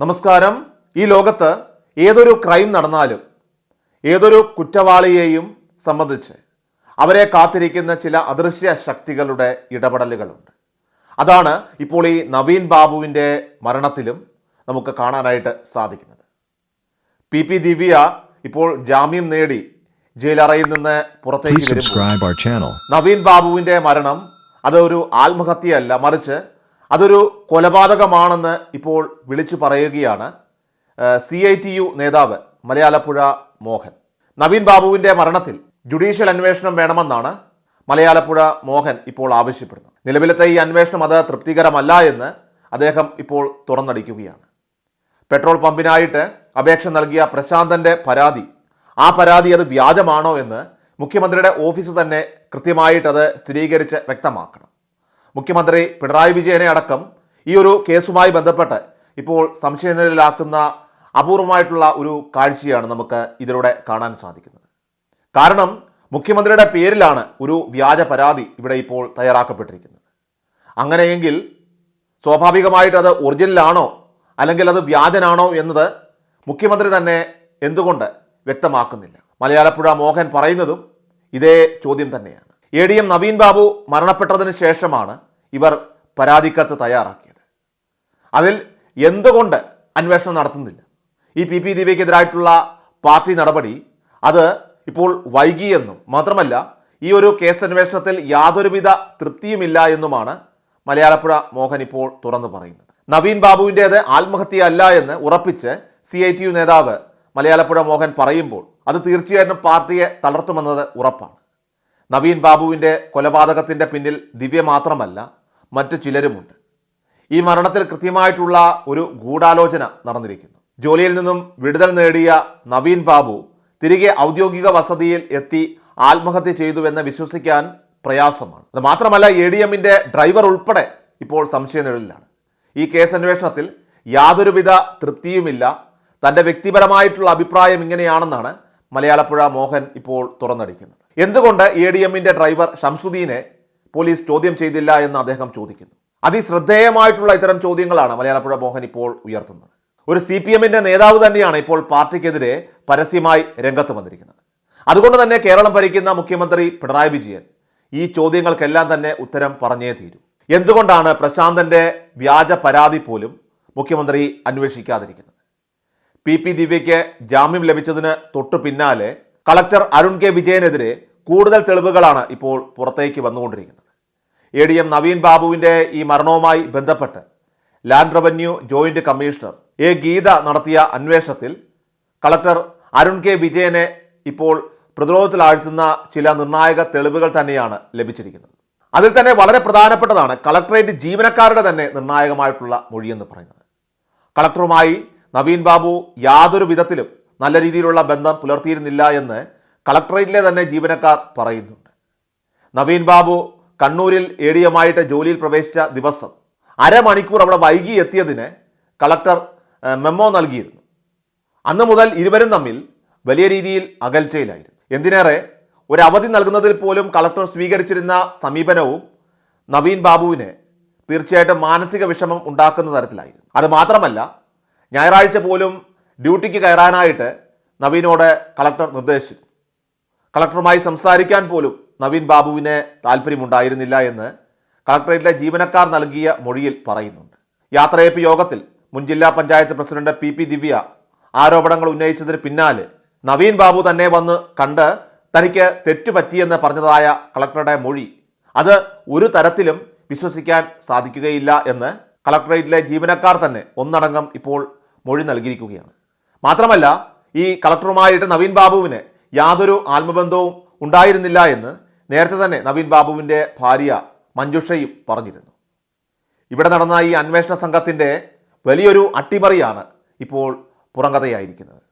നമസ്കാരം. ഈ ലോകത്ത് ഏതൊരു ക്രൈം നടന്നാലും ഏതൊരു കുറ്റവാളിയെയും സംബന്ധിച്ച് അവരെ കാത്തിരിക്കുന്ന ചില അദൃശ്യ ശക്തികളുടെ ഇടപെടലുകളുണ്ട്. അതാണ് ഇപ്പോൾ ഈ നവീൻ ബാബുവിന്റെ മരണത്തിലും നമുക്ക് കാണാനായിട്ട് സാധിക്കുന്നത്. പി പി ദിവ്യ ഇപ്പോൾ ജാമ്യം നേടി ജയിലറയിൽ നിന്ന് പുറത്തേക്ക് വരുമ്പോൾ. നവീൻ ബാബുവിന്റെ മരണം അതൊരു ആത്മഹത്യയല്ല മറിച്ച് അതൊരു കൊലപാതകമാണെന്ന് ഇപ്പോൾ വിളിച്ചു പറയുകയാണ് സി ഐ ടി യു നേതാവ് മലയാളപ്പുഴ മോഹൻ. നവീൻ ബാബുവിന്റെ മരണത്തിൽ ജുഡീഷ്യൽ അന്വേഷണം വേണമെന്നാണ് മലയാളപ്പുഴ മോഹൻ ഇപ്പോൾ ആവശ്യപ്പെടുന്നത്. നിലവിലത്തെ ഈ അന്വേഷണം അത് തൃപ്തികരമല്ല എന്ന് അദ്ദേഹം ഇപ്പോൾ തുറന്നടിക്കുകയാണ്. പെട്രോൾ പമ്പിനായിട്ട് അപേക്ഷ നൽകിയ പ്രശാന്തന്റെ പരാതി ആ പരാതി അത് വ്യാജമാണോ എന്ന് മുഖ്യമന്ത്രിയുടെ ഓഫീസ് തന്നെ കൃത്യമായിട്ടത് സ്ഥിരീകരിച്ച് വ്യക്തമാക്കണം. മുഖ്യമന്ത്രി പിണറായി വിജയനെ അടക്കം ഈ ഒരു കേസുമായി ബന്ധപ്പെട്ട് ഇപ്പോൾ സംശയനിലാക്കുന്ന അപൂർവമായിട്ടുള്ള ഒരു കാഴ്ചയാണ് നമുക്ക് ഇതിലൂടെ കാണാൻ സാധിക്കുന്നത്. കാരണം മുഖ്യമന്ത്രിയുടെ പേരിലാണ് ഒരു വ്യാജ പരാതി ഇവിടെ ഇപ്പോൾ തയ്യാറാക്കപ്പെട്ടിരിക്കുന്നത്. അങ്ങനെയെങ്കിൽ സ്വാഭാവികമായിട്ട് അത് ഒറിജിനലാണോ അല്ലെങ്കിൽ അത് വ്യാജനാണോ എന്നത് മുഖ്യമന്ത്രി തന്നെ എന്തുകൊണ്ട് വ്യക്തമാക്കുന്നില്ല? മലയാളപ്പുഴ മോഹൻ പറയുന്നതും ഇതേ ചോദ്യം തന്നെയാണ്. A D M Naveen Babu മരണപ്പെട്ടതിന് ശേഷമാണ് ഇവർ പരാതിക്കത്ത് തയ്യാറാക്കിയത്. അതിൽ എന്തുകൊണ്ട് അന്വേഷണം നടത്തുന്നില്ല? ഈ പി പി ദിവ്യക്കെതിരായിട്ടുള്ള പാർട്ടി നടപടി അത് ഇപ്പോൾ വൈകിയെന്നും മാത്രമല്ല ഈ ഒരു കേസ് അന്വേഷണത്തിൽ യാതൊരുവിധ തൃപ്തിയുമില്ല എന്നുമാണ് മലയാളപ്പുഴ മോഹൻ ഇപ്പോൾ തുറന്നു പറയുന്നത്. നവീൻ ബാബുവിന്റേത് ആത്മഹത്യയല്ല എന്ന് ഉറപ്പിച്ച് സി ഐ ടി യു നേതാവ് മലയാളപ്പുഴ മോഹൻ പറയുമ്പോൾ അത് തീർച്ചയായിട്ടും പാർട്ടിയെ തളർത്തുമെന്നത് ഉറപ്പാണ്. നവീൻ ബാബുവിന്റെ കൊലപാതകത്തിന്റെ പിന്നിൽ ദിവ്യ മാത്രമല്ല മറ്റു ചിലരുമുണ്ട്. ഈ മരണത്തിൽ കൃത്യമായിട്ടുള്ള ഒരു ഗൂഢാലോചന നടന്നിരിക്കുന്നു. ജോലിയിൽ നിന്നും വിടുതൽ നേടിയ നവീൻ ബാബു തിരികെ ഔദ്യോഗിക വസതിയിൽ എത്തി ആത്മഹത്യ ചെയ്തുവെന്ന് വിശ്വസിക്കാൻ പ്രയാസമാണ്. അത് മാത്രമല്ല എ ഡി എമ്മിന്റെ ഡ്രൈവർ ഉൾപ്പെടെ ഇപ്പോൾ സംശയനിഴലിലാണ് ഈ കേസ് അന്വേഷണത്തിൽ യാതൊരുവിധ തൃപ്തിയുമില്ല. തന്റെ വ്യക്തിപരമായിട്ടുള്ള അഭിപ്രായം ഇങ്ങനെയാണെന്നാണ് മലയാളപ്പുഴ മോഹൻ ഇപ്പോൾ തുറന്നടിക്കുന്നത്. എന്തുകൊണ്ട് എ ഡി എമ്മിന്റെ ഡ്രൈവർ ഷംസുദ്ദീനെ പോലീസ് ചോദ്യം ചെയ്തില്ല എന്ന് അദ്ദേഹം ചോദിക്കുന്നു. അതിശ്രദ്ധേയമായിട്ടുള്ള ഇത്തരം ചോദ്യങ്ങളാണ് മലയാളപ്പുഴ മോഹൻ ഇപ്പോൾ ഉയർത്തുന്നത്. ഒരു സി പി എമ്മിന്റെ നേതാവ് തന്നെയാണ് ഇപ്പോൾ പാർട്ടിക്കെതിരെ പരസ്യമായി രംഗത്ത് വന്നിരിക്കുന്നത്. അതുകൊണ്ട് തന്നെ കേരളം ഭരിക്കുന്ന മുഖ്യമന്ത്രി പിണറായി വിജയൻ ഈ ചോദ്യങ്ങൾക്കെല്ലാം തന്നെ ഉത്തരം പറഞ്ഞേ തീരൂ. എന്തുകൊണ്ടാണ് പ്രശാന്തന്റെ വ്യാജ പരാതി പോലും മുഖ്യമന്ത്രി അന്വേഷിക്കാതിരിക്കുന്നത്? പി പി ദിവ്യയ്ക്ക് ജാമ്യം ലഭിച്ചതിന് തൊട്ടു പിന്നാലെ കളക്ടർ അരുൺ കെ വിജയനെതിരെ കൂടുതൽ തെളിവുകളാണ് ഇപ്പോൾ പുറത്തേക്ക് വന്നുകൊണ്ടിരിക്കുന്നത്. എ ഡി എം നവീൻ ബാബുവിന്റെ ഈ മരണവുമായി ബന്ധപ്പെട്ട് land revenue joint commissioner A Geetha നടത്തിയ അന്വേഷണത്തിൽ കളക്ടർ അരുൺ കെ വിജയനെ ഇപ്പോൾ പ്രതിരോധത്തിലാഴ്ത്തുന്ന ചില നിർണായക തെളിവുകൾ തന്നെയാണ് ലഭിച്ചിരിക്കുന്നത്. അതിൽ തന്നെ വളരെ പ്രധാനപ്പെട്ടതാണ് കളക്ടറേറ്റ് ജീവനക്കാരുടെ തന്നെ നിർണായകമായിട്ടുള്ള മൊഴിയെന്ന് പറയുന്നത്. കളക്ടറുമായി നവീൻ ബാബു യാതൊരു വിധത്തിലും നല്ല രീതിയിലുള്ള ബന്ധം പുലർത്തിയിരുന്നില്ല എന്ന് കളക്ടറേറ്റിലെ തന്നെ ജീവനക്കാർ പറയുന്നുണ്ട്. നവീൻ ബാബു കണ്ണൂരിൽ എ ഡി എമായിട്ട് ജോലിയിൽ പ്രവേശിച്ച ദിവസം അരമണിക്കൂർ അവിടെ വൈകി എത്തിയതിന് കളക്ടർ മെമ്മോ നൽകിയിരുന്നു. അന്ന് മുതൽ ഇരുവരും തമ്മിൽ വലിയ രീതിയിൽ അകൽച്ചയിലായിരുന്നു. എന്തിനേറെ ഒരു അവധി നൽകുന്നതിൽ പോലും കളക്ടർ സ്വീകരിച്ചിരുന്ന സമീപനവും നവീൻ ബാബുവിന് തീർച്ചയായിട്ടും മാനസിക വിഷമം ഉണ്ടാക്കുന്ന തരത്തിലായിരുന്നു. അത് മാത്രമല്ല ഞായറാഴ്ച പോലും ഡ്യൂട്ടിക്ക് കയറാനായിട്ട് നവീനോട് കളക്ടർ നിർദ്ദേശിച്ചു കളക്ടറുമായി സംസാരിക്കാൻ പോലും നവീൻ ബാബുവിന് താല്പര്യമുണ്ടായിരുന്നില്ല എന്ന് കളക്ടറേറ്റിലെ ജീവനക്കാർ നൽകിയ മൊഴിയിൽ പറയുന്നുണ്ട്. യാത്രയപ്പ് യോഗത്തിൽ മുൻ ജില്ലാ panchayat president P P Divya ആരോപണങ്ങൾ ഉന്നയിച്ചതിന് പിന്നാലെ നവീൻ ബാബു തന്നെ വന്ന് കണ്ട് തനിക്ക് തെറ്റുപറ്റിയെന്ന് പറഞ്ഞതായ കളക്ടറുടെ മൊഴി അത് ഒരു തരത്തിലും വിശ്വസിക്കാൻ സാധിക്കുകയില്ല എന്ന് കളക്ടറേറ്റിലെ ജീവനക്കാർ തന്നെ ഒന്നടങ്കം ഇപ്പോൾ മൊഴി നൽകിയിരിക്കുകയാണ്. മാത്രമല്ല ഈ കളക്ടറുമായിട്ട് നവീൻ ബാബുവിന് യാതൊരു ആത്മബന്ധവും ഉണ്ടായിരുന്നില്ല എന്ന് നേരത്തെ തന്നെ നവീൻ ബാബുവിന്റെ ഭാര്യ മഞ്ജുഷയും പറഞ്ഞിരുന്നു. ഇവിടെ നടന്ന ഈ അന്വേഷണ സംഘത്തിന്റെ വലിയൊരു അട്ടിമറിയാണ് ഇപ്പോൾ പുറംകഥയായിരിക്കുന്നത്.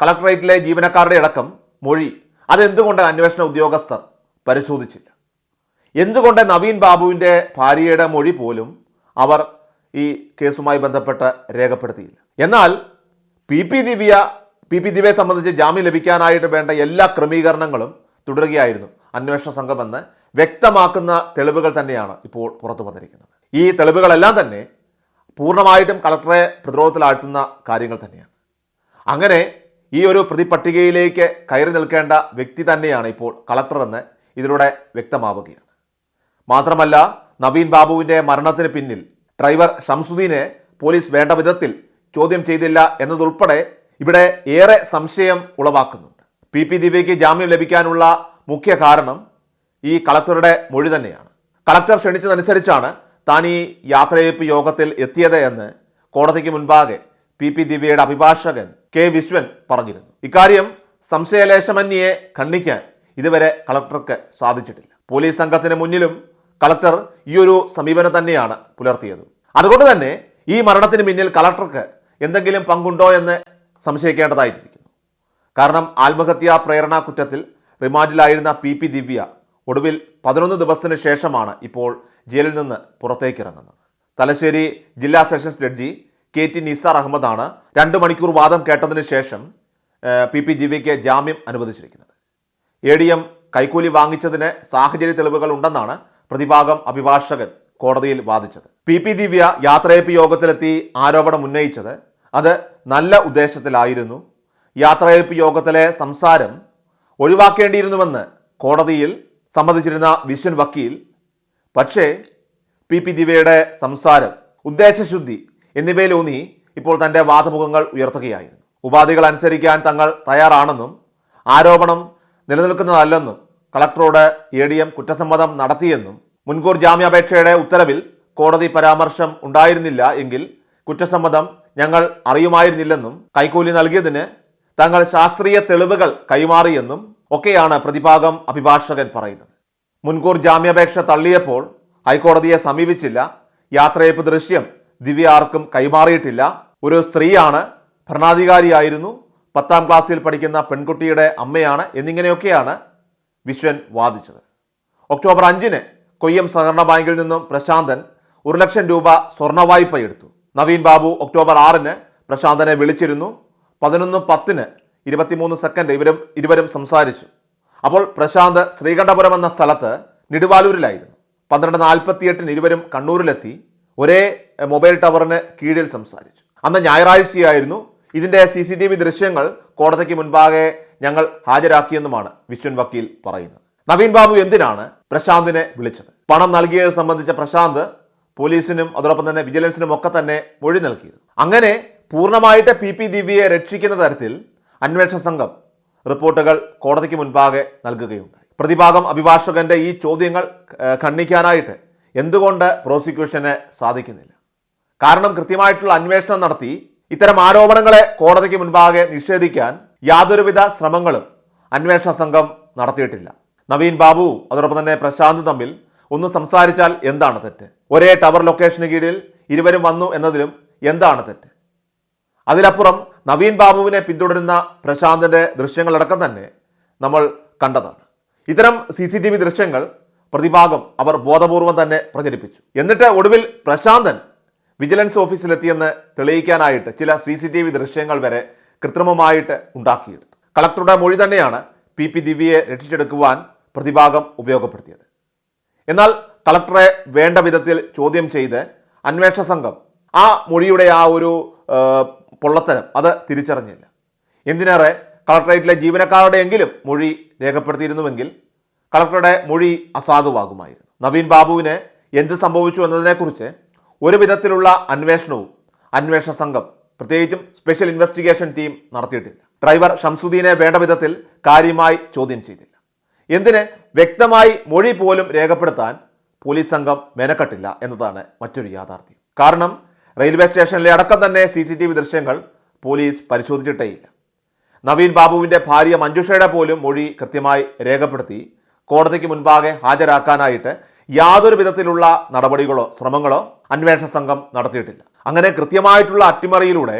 കളക്ടറേറ്റിലെ ജീവനക്കാരുടെ അടക്കം മൊഴി അതെന്തുകൊണ്ട് അന്വേഷണ ഉദ്യോഗസ്ഥർ പരിശോധിച്ചില്ല? എന്തുകൊണ്ട് നവീൻ ബാബുവിന്റെ ഭാര്യയുടെ മൊഴി പോലും അവർ ഈ കേസുമായി ബന്ധപ്പെട്ട് രേഖപ്പെടുത്തിയില്ല? എന്നാൽ P P Divya P P ദിവ്യയെ സംബന്ധിച്ച് ജാമ്യം ലഭിക്കാനായിട്ട് വേണ്ട എല്ലാ ക്രമീകരണങ്ങളും തുടരുകയായിരുന്നു അന്വേഷണ സംഘമെന്ന് വ്യക്തമാക്കുന്ന തെളിവുകൾ തന്നെയാണ് ഇപ്പോൾ പുറത്തു വന്നിരിക്കുന്നത്. ഈ തെളിവുകളെല്ലാം തന്നെ പൂർണമായിട്ടും കളക്ടറെ പ്രതിരോധത്തിലാഴ്ത്തുന്ന കാര്യങ്ങൾ തന്നെയാണ്. അങ്ങനെ ഈ ഒരു പ്രതിപട്ടികയിലേക്ക് കയറി നിൽക്കേണ്ട വ്യക്തി തന്നെയാണ് ഇപ്പോൾ കളക്ടറെന്ന് ഇതിലൂടെ വ്യക്തമാവുകയാണ്. മാത്രമല്ല നവീൻ ബാബുവിന്റെ മരണത്തിന് പിന്നിൽ ഡ്രൈവർ ഷംസുദ്ദീനെ പോലീസ് വേണ്ട വിധത്തിൽ ചോദ്യം ചെയ്തില്ല എന്നതുൾപ്പെടെ ഇവിടെ ഏറെ സംശയം ഉളവാക്കുന്നുണ്ട്. പി പി ദിവ്യയ്ക്ക് ജാമ്യം ലഭിക്കാനുള്ള മുഖ്യ കാരണം ഈ കളക്ടറുടെ മൊഴി തന്നെയാണ്. കളക്ടർ ക്ഷണിച്ചതനുസരിച്ചാണ് താൻ ഈ യാത്രയയപ്പ് യോഗത്തിൽ എത്തിയത് എന്ന് കോടതിക്ക് മുൻപാകെ പി പി ദിവ്യയുടെ അഭിഭാഷകൻ കെ വിശ്വൻ പറഞ്ഞിരുന്നു. ഇക്കാര്യം സംശയലേശമന്യെ ഖണ്ഡിക്കാൻ ഇതുവരെ കളക്ടർക്ക് സാധിച്ചിട്ടില്ല. പോലീസ് സംഘത്തിന് മുന്നിലും കളക്ടർ ഈ ഒരു സമീപനം തന്നെയാണ് പുലർത്തിയത്. അതുകൊണ്ട് തന്നെ ഈ മരണത്തിന് പിന്നിൽ കളക്ടർക്ക് എന്തെങ്കിലും പങ്കുണ്ടോ എന്ന് സംശയിക്കേണ്ടതായിട്ടിരിക്കുന്നു കാരണം ആത്മഹത്യാ പ്രേരണ കുറ്റത്തിൽ റിമാൻഡിലായിരുന്ന പി പി ദിവ്യ ഒടുവിൽ പതിനൊന്ന് ദിവസത്തിന് ശേഷമാണ് ഇപ്പോൾ ജയിലിൽ നിന്ന് പുറത്തേക്കിറങ്ങുന്നത്. തലശ്ശേരി ജില്ലാ sessions judge K T Nisar അഹമ്മദാണ് രണ്ട് മണിക്കൂർ വാദം കേട്ടതിന് ശേഷം പി പി ദിവ്യയ്ക്ക് ജാമ്യം അനുവദിച്ചിരിക്കുന്നത്. എ ഡി എം കൈക്കൂലി വാങ്ങിച്ചതിന് സാഹചര്യ തെളിവുകൾ ഉണ്ടെന്നാണ് പ്രതിഭാഗം അഭിഭാഷകൻ കോടതിയിൽ വാദിച്ചത്. പി പി ദിവ്യ യാത്രയപ്പ് യോഗത്തിലെത്തി ആരോപണം ഉന്നയിച്ചത് അത് നല്ല ഉദ്ദേശത്തിലായിരുന്നു. യാത്രയപ്പ് യോഗത്തിലെ സംസാരം ഒഴിവാക്കേണ്ടിയിരുന്നുവെന്ന് കോടതിയിൽ സമ്മതിച്ചിരുന്ന വിശ്വൻ വക്കീൽ പക്ഷേ പി പി ദിവയുടെ സംസാരം ഉദ്ദേശശുദ്ധി എന്നിവയിലൂന്നി ഇപ്പോൾ തന്റെ വാദമുഖങ്ങൾ ഉയർത്തുകയായിരുന്നു. ഉപാധികൾ അനുസരിക്കാൻ തങ്ങൾ തയ്യാറാണെന്നും ആരോപണം നിലനിൽക്കുന്നതല്ലെന്നും കളക്ടറോട് എ ഡി എം കുറ്റസമ്മതം നടത്തിയെന്നും മുൻകൂർ ജാമ്യാപേക്ഷയുടെ ഉത്തരവിൽ കോടതി പരാമർശം ഉണ്ടായിരുന്നില്ല എങ്കിൽ കുറ്റസമ്മതം ഞങ്ങൾ അറിയുമായിരുന്നില്ലെന്നും കൈക്കൂലി നൽകിയതിന് തങ്ങൾ ശാസ്ത്രീയ തെളിവുകൾ കൈമാറിയെന്നും ഒക്കെയാണ് പ്രതിഭാഗം അഭിഭാഷകൻ പറയുന്നത്. മുൻകൂർ ജാമ്യാപേക്ഷ തള്ളിയപ്പോൾ ഹൈക്കോടതിയെ സമീപിച്ചില്ല. യാത്രയപ്പ് ദൃശ്യം ദിവ്യ ആർക്കും കൈമാറിയിട്ടില്ല. ഒരു സ്ത്രീയാണ് ഭരണാധികാരിയായിരുന്നു. പത്താം ക്ലാസ്സിൽ പഠിക്കുന്ന പെൺകുട്ടിയുടെ അമ്മയാണ് എന്നിങ്ങനെയൊക്കെയാണ് വിശ്വൻ വാദിച്ചത്. ഒക്ടോബർ അഞ്ചിന് കൊയ്യം സഹകരണ ബാങ്കിൽ നിന്നും പ്രശാന്തൻ ഒരു ലക്ഷം രൂപ സ്വർണ വായ്പ എടുത്തു നവീൻ ബാബു ഒക്ടോബർ ആറിന് പ്രശാന്തനെ വിളിച്ചിരുന്നു. പതിനൊന്ന് പത്തിന് ഇരുപത്തിമൂന്ന് സെക്കൻഡ് ഇവരും ഇരുവരും സംസാരിച്ചു. അപ്പോൾ പ്രശാന്ത് ശ്രീകണ്ഠപുരം എന്ന സ്ഥലത്ത് നെടുവാലൂരിലായിരുന്നു. പന്ത്രണ്ട് നാൽപ്പത്തിയെട്ടിന് ഇരുവരും കണ്ണൂരിലെത്തി ഒരേ മൊബൈൽ ടവറിന് കീഴിൽ സംസാരിച്ചു. അന്ന് ഞായറാഴ്ചയായിരുന്നു ഇതിന്റെ സി സി ടി വി ദൃശ്യങ്ങൾ കോടതിക്ക് മുൻപാകെ ഞങ്ങൾ ഹാജരാക്കിയെന്നുമാണ് വിശ്വൻ വക്കീൽ പറയുന്നത്. നവീൻ ബാബു എന്തിനാണ് പ്രശാന്തിനെ വിളിച്ചത്? പണം നൽകിയത് സംബന്ധിച്ച പ്രശാന്ത് പോലീസിനും അതോടൊപ്പം തന്നെ വിജിലൻസിനും ഒക്കെ തന്നെ മൊഴി നൽകിയിരുന്നു. അങ്ങനെ പൂർണമായിട്ട് പി പി ദിവ്യയെ രക്ഷിക്കുന്ന തരത്തിൽ അന്വേഷണ സംഘം റിപ്പോർട്ടുകൾ കോടതിക്ക് മുൻപാകെ നൽകുകയുണ്ടായി. പ്രതിഭാഗം അഭിഭാഷകന്റെ ഈ ചോദ്യങ്ങൾ ഖണ്ഡിക്കാനായിട്ട് എന്തുകൊണ്ട് പ്രോസിക്യൂഷന് സാധിക്കുന്നില്ല? കാരണം കൃത്യമായിട്ടുള്ള അന്വേഷണം നടത്തി ഇത്തരം ആരോപണങ്ങളെ കോടതിക്ക് മുൻപാകെ നിഷേധിക്കാൻ യാതൊരുവിധ ശ്രമങ്ങളും അന്വേഷണ സംഘം നടത്തിയിട്ടില്ല. നവീൻ ബാബു അതോടൊപ്പം തന്നെ പ്രശാന്ത് തമ്മിൽ ഒന്ന് സംസാരിച്ചാൽ എന്താണ് തെറ്റ്? ഒരേ ടവർ ലൊക്കേഷന് കീഴിൽ ഇരുവരും വന്നു എന്നതിലും എന്താണ് തെറ്റ്? അതിലപ്പുറം നവീൻ ബാബുവിനെ പിന്തുടരുന്ന പ്രശാന്തിന്റെ ദൃശ്യങ്ങളടക്കം തന്നെ നമ്മൾ കണ്ടതാണ്. ഇത്തരം സി സി ടി വി ദൃശ്യങ്ങൾ പ്രതിഭാഗം അവർ ബോധപൂർവം തന്നെ പ്രചരിപ്പിച്ചു. എന്നിട്ട് ഒടുവിൽ പ്രശാന്തൻ വിജിലൻസ് ഓഫീസിലെത്തിയെന്ന് തെളിയിക്കാനായിട്ട് ചില സി സി ടി വി ദൃശ്യങ്ങൾ വരെ കൃത്രിമമായിട്ട് ഉണ്ടാക്കിയെടുത്തു. കളക്ടറുടെ മൊഴി തന്നെയാണ് പി പി ദിവ്യയെ രക്ഷിച്ചെടുക്കുവാൻ പ്രതിഭാഗം ഉപയോഗപ്പെടുത്തിയത്. എന്നാൽ കളക്ടറെ വേണ്ട വിധത്തിൽ ചോദ്യം ചെയ്ത് അന്വേഷണ സംഘം ആ മൊഴിയുടെ ആ ഒരു പൊള്ളത്തരം. അത് തിരിച്ചറിഞ്ഞില്ല. എന്തിനേറെ? കളക്ടറേറ്റിലെ ജീവനക്കാരുടെയെങ്കിലും മൊഴി രേഖപ്പെടുത്തിയിരുന്നുവെങ്കിൽ കളക്ടറുടെ മൊഴി അസാധുവാകുമായിരുന്നു. നവീൻ ബാബുവിന് എന്ത് സംഭവിച്ചു എന്നതിനെക്കുറിച്ച് ഒരു വിധത്തിലുള്ള അന്വേഷണവും അന്വേഷണ സംഘം പ്രത്യേകിച്ചും സ്പെഷ്യൽ ഇൻവെസ്റ്റിഗേഷൻ ടീം നടത്തിയിട്ടില്ല. ഡ്രൈവർ ഷംസുദ്ദീനെ വേണ്ട വിധത്തിൽ കാര്യമായി ചോദ്യം ചെയ്തില്ല. എന്തിന് വ്യക്തമായി മൊഴി പോലും രേഖപ്പെടുത്താൻ പോലീസ് സംഘം മെനക്കെട്ടില്ല എന്നതാണ് മറ്റൊരു യാഥാർത്ഥ്യം. കാരണം റെയിൽവേ സ്റ്റേഷനിലെ അടക്കം തന്നെ സി സി ടി വി ദൃശ്യങ്ങൾ പോലീസ് പരിശോധിച്ചിട്ടേയില്ല. നവീൻ ബാബുവിന്റെ ഭാര്യ മഞ്ജുഷയുടെ പോലും മൊഴി കൃത്യമായി രേഖപ്പെടുത്തി കോടതിക്ക് മുൻപാകെ ഹാജരാക്കാനായിട്ട് യാതൊരു വിധത്തിലുള്ള നടപടികളോ ശ്രമങ്ങളോ അന്വേഷണ സംഘം നടത്തിയിട്ടില്ല. അങ്ങനെ കൃത്യമായിട്ടുള്ള അട്ടിമറിയിലൂടെ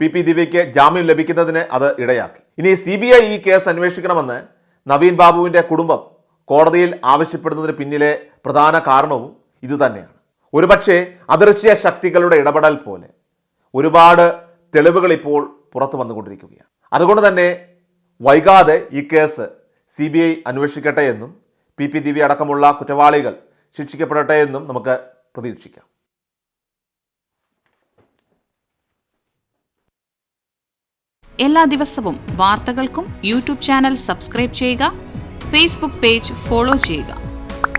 പി പി ദിവ്യയ്ക്ക് ജാമ്യം ലഭിക്കുന്നതിന് അത് ഇടയാക്കി. ഇനി സി ബി ഐ ഈ കേസ് അന്വേഷിക്കണമെന്ന് നവീൻ ബാബുവിന്റെ കുടുംബം കോടതിയിൽ ആവശ്യപ്പെടുന്നതിന് പിന്നിലെ പ്രധാന കാരണവും ഇതുതന്നെയാണ്. ഒരുപക്ഷെ അദൃശ്യ ശക്തികളുടെ ഇടപെടൽ പോലെ. ഒരുപാട് തെളിവുകൾ ഇപ്പോൾ പുറത്തു വന്നുകൊണ്ടിരിക്കുകയാണ്. അതുകൊണ്ട് തന്നെ വൈകാതെ ഈ കേസ് സി ബി ഐ അന്വേഷിക്കട്ടെ എന്നും പി പി ദിവ്യ അടക്കമുള്ള കുറ്റവാളികൾ ശിക്ഷിക്കപ്പെടട്ടെ എന്നും നമുക്ക് പ്രതീക്ഷിക്കാം. എല്ലാ ദിവസവും വാർത്തകൾക്കും യൂട്യൂബ് ചാനൽ സബ്സ്ക്രൈബ് ചെയ്യുക ഫേസ്ബുക്ക് പേജ് ഫോളോ ചെയ്യുക.